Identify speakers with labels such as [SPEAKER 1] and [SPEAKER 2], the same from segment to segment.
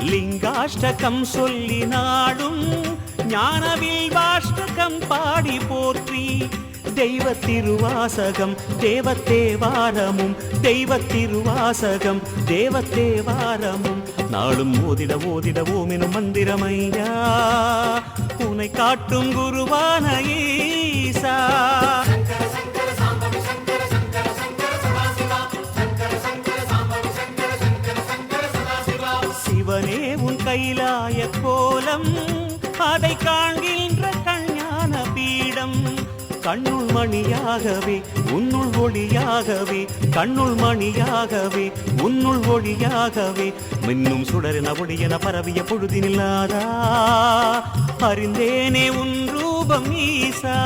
[SPEAKER 1] லிங்காஷ்டகம் சொல்லி நாடும் ஞானவில் வாஷ்டகம் பாடி போற்றி. தெய்வ திருவாசகம் தேவத்தேவாரமும் தெய்வ திருவாசகம் தேவத்தேவாரமும் நாளும் ஓதிட ஓதிட ஓமினும் மந்திரமையா. உனை காட்டும் குருவான ஈசா. கைலாய கோலம் அதை காண்கின்ற கண்ணான பீடம். கண்ணுள் மணியாகவே உன்னுள் ஒளியாகவே கண்ணுள் மணியாகவே உன்னுள் ஒளியாகவே மின்னும் சுடரின ஒளியன பரவிய பொழுதினில்லாதா அறிந்தேனே உன் ரூபம் ஈசா.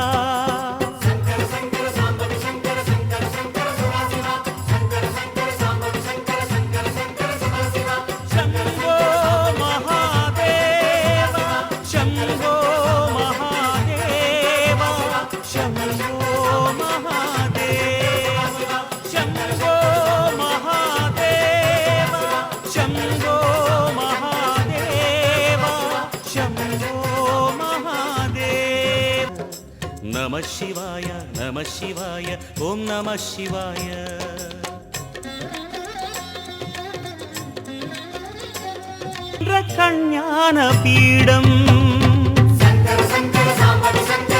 [SPEAKER 2] நம சிவாய நம சிவாய ஓம் நம சிவாய.
[SPEAKER 1] கண்ணான பீடம். சங்கர சங்கர சாம்படி சங்கர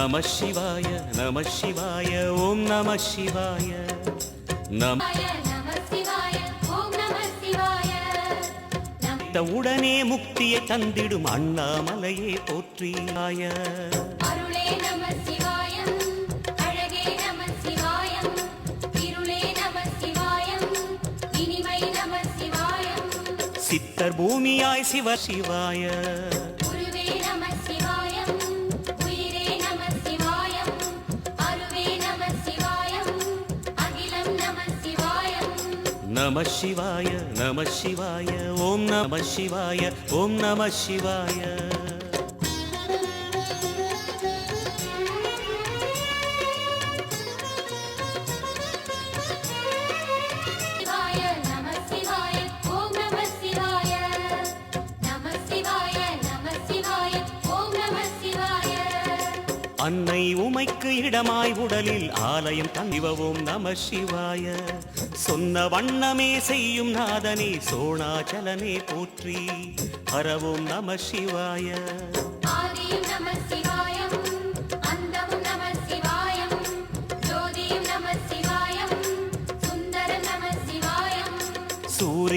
[SPEAKER 1] நம சிவாய நம
[SPEAKER 2] சிவாய ஓம் நம சிவாய. நம
[SPEAKER 1] உடனே முக்தியை தந்திடும் அண்ணாமலையே போற்றியாய சித்தர் பூமியாய் சிவ சிவாய.
[SPEAKER 2] நம
[SPEAKER 1] சிவாய நம சிவாய ஓம் நம சிவாய ஓம் நம சிவாய. அன்னை உமைக்கு இடமாய் உடலில் ஆலயம் தங்கிவவோம் நம சிவாய. சொன்ன வண்ணமே செய்யும் நாதனே சோணாச்சலனே போற்றி ஹரவோம் நம சிவாய.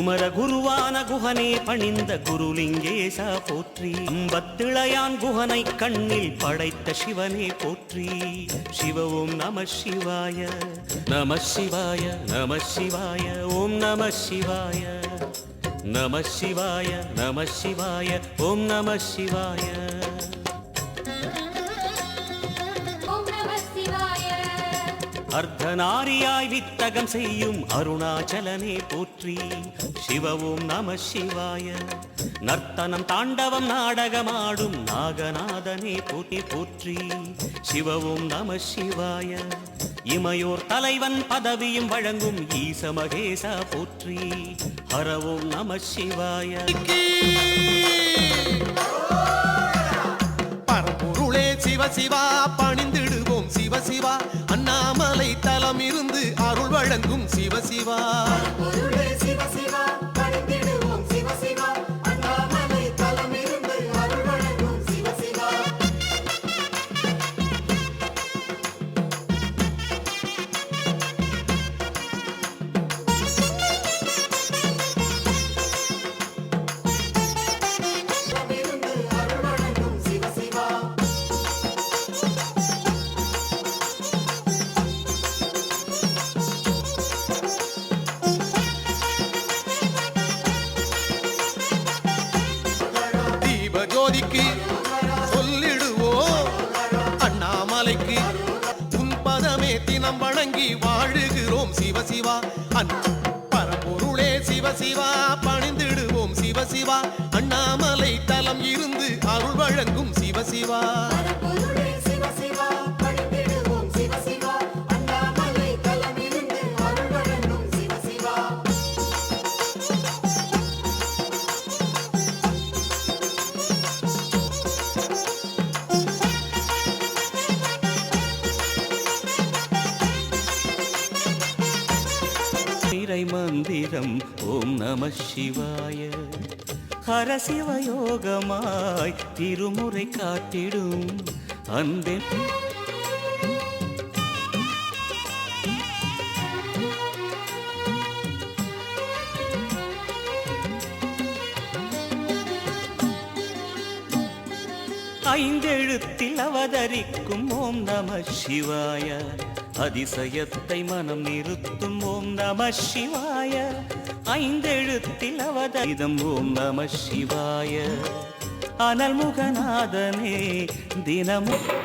[SPEAKER 1] குமர குருவான குகனே பணிந்த குருலிங்கேசா போற்றி. அம்பத்திளையான் குகனை கண்ணில் படைத்த சிவனே போற்றி. சிவ ஓம் நம சிவாய நம சிவாய நம சிவாய ஓம் நம சிவாய நம சிவாய நம சிவாய ஓம் நம சிவாய. அர்த்தநாரியாய் வித்தகம் செய்யும் அருணாச்சலனே போற்றி. சிவ ஓம் நம சிவாய. நர்த்தனம் தாண்டவம் நாடகமாடும் நாகநாதனே போற்றி போற்றி. சிவ ஓம் நம சிவாய. இமையோர் தலைவன் பதவியும் வழங்கும் ஈச மகேசா போற்றி. ஹர ஓம் நம சிவாய.
[SPEAKER 3] பரம்பொருளே சிவ சிவா பணிந்திடுவோம் சிவ. எல்லாம் இருந்து அருள் வழங்கும் சிவசிவா சிவா
[SPEAKER 4] பணிந்திடுவோம் சிவசிவா. அண்ணாமலை
[SPEAKER 3] தலம் இருந்து அருள் வழங்கும்
[SPEAKER 1] சிவசிவா. ஓம் நம சிவாய. ஹரசிவயோகமாய் திருமுறை காட்டிடும் அந்த ஐந்தெழுத்தில் அவதரிக்கும் ஓம் நம சிவாய. அதிசயத்தை மனம் நிறுத்தும் ஓம் நம சிவாய. ஐந்தெழுத்தில் அவதரிதம் ஓம் நம சிவாய. அனல்முகநாதனே தினமும்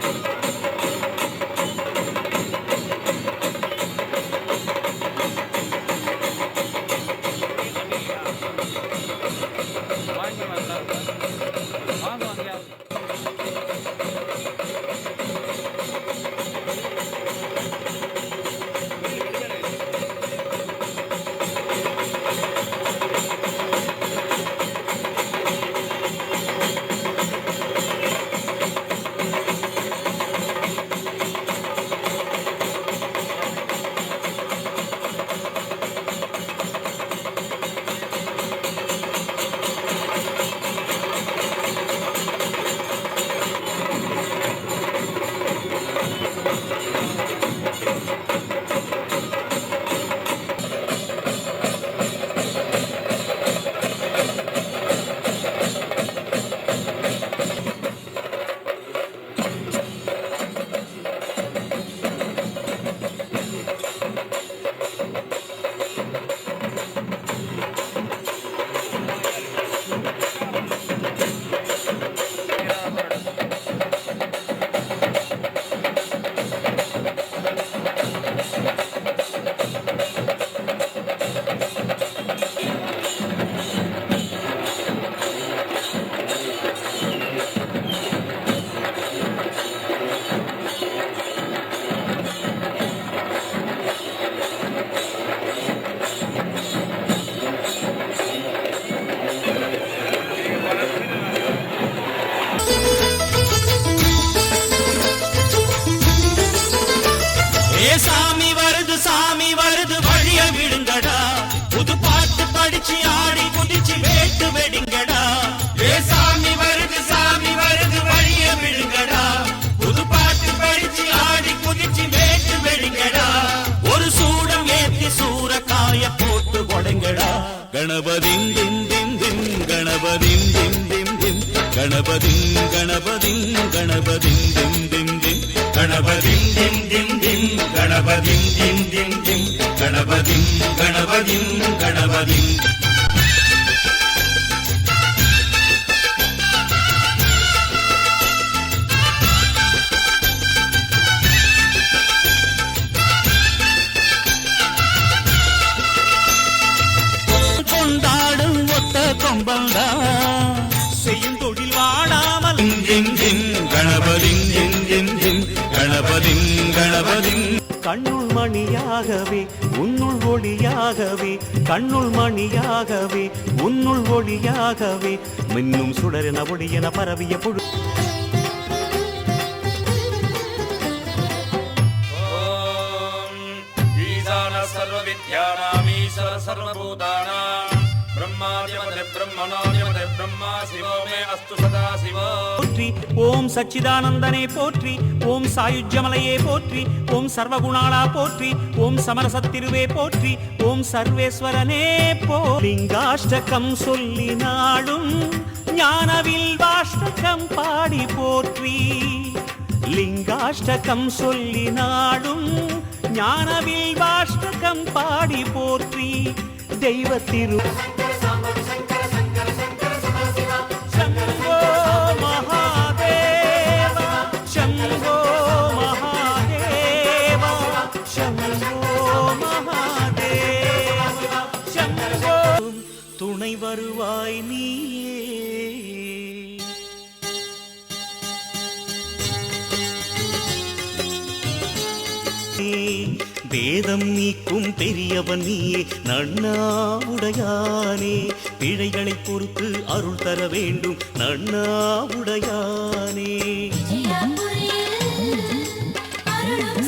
[SPEAKER 1] சாமி வருது வழிய விடுங்கடா. புது பாட்டு படிச்சு ஆடி கணபதிம் கணபதிம். கொண்டாடும் ஒத்த கொம்பந்தா செய்யும் தொழில் வாடாமல். கணபதிங் கணபதிங் கணபதிங் கண்ணுள் மணியாகவே உன்னுள் ஒளியாகவே கண்ணுள் மணியாகவே உன்னுள் ஒளியாகவே மின்னும் சுடரென ஒளியென பரவிய பொழு
[SPEAKER 5] சர்வ வித்யானாமீஸ்வர சர்வபூதானாம் பிரம்மாதிபதி பிரம்மணாதிபதி ब्रह्मा शिवो मे अस्तु सदा शिवो
[SPEAKER 1] போற்றி ஓம் சச்சிதானந்தனே போற்றி ஓம் சாயுஜ்யமலையே போற்றி ஓம் சர்வகுணாளா போற்றி ஓம் சமரசத்திருவே போற்றி ஓம் சர்வேஸ்வரனே போ லிங்காஷ்டகம் சொல்லி நாடும் ஞானவில் வாஷ்டகம் பாடி போற்றி லிங்காஷ்டகம் சொல்லி நாடும் ஞானவில் வாஷ்டகம் பாடி போற்றி தெய்வத்திரு வேதம் நீக்கும் பெரியவன் நீயே. நன்னாவுடையானே பிழைகளை பொறுத்து அருள் தர வேண்டும். நன்னாவுடையானே
[SPEAKER 2] ஜெயபுரியில் அருளும்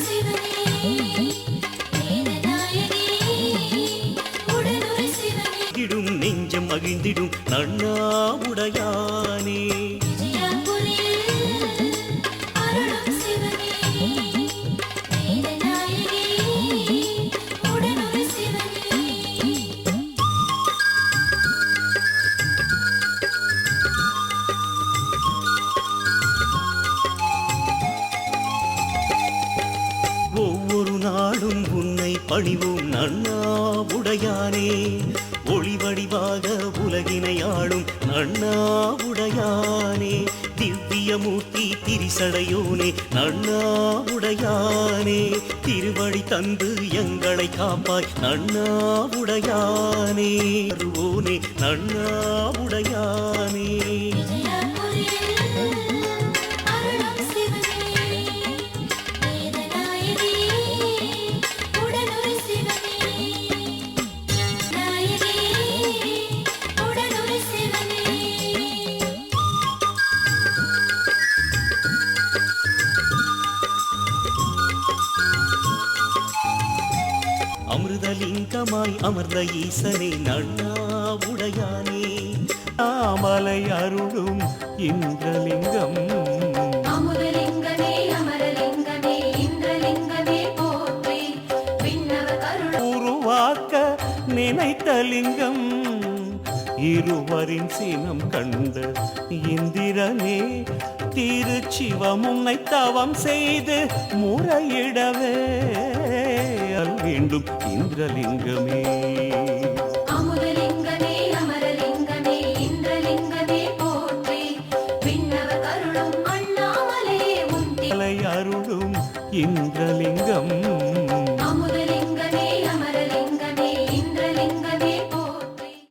[SPEAKER 1] உன்னை நன்னா உடையானே. ஒளிவடிவாக உலகினை ஆளும் நன்னாவுடையானே திவ்யமூர்த்தி திரிசடையோனே நன்னா உடையானே. திருவடி தந்து எங்களை காப்பாய் நன்னாவுடையானே வருவோனே
[SPEAKER 2] நன்னா உடையானே.
[SPEAKER 1] அமிர்தலிங்கமாய் அமர்ந்த ஈசனே நன்னாவுடையானே நாமலை அருளும் இந்திரலிங்கம். உருவாக்க நினைத்த லிங்கம். இருவரின் சினம் கண்ட இந்திரனே திருச்சிவம் உன்னை தவம் செய்து முறையிடவே. அல் வேண்டும் இந்திரலிங்கமே.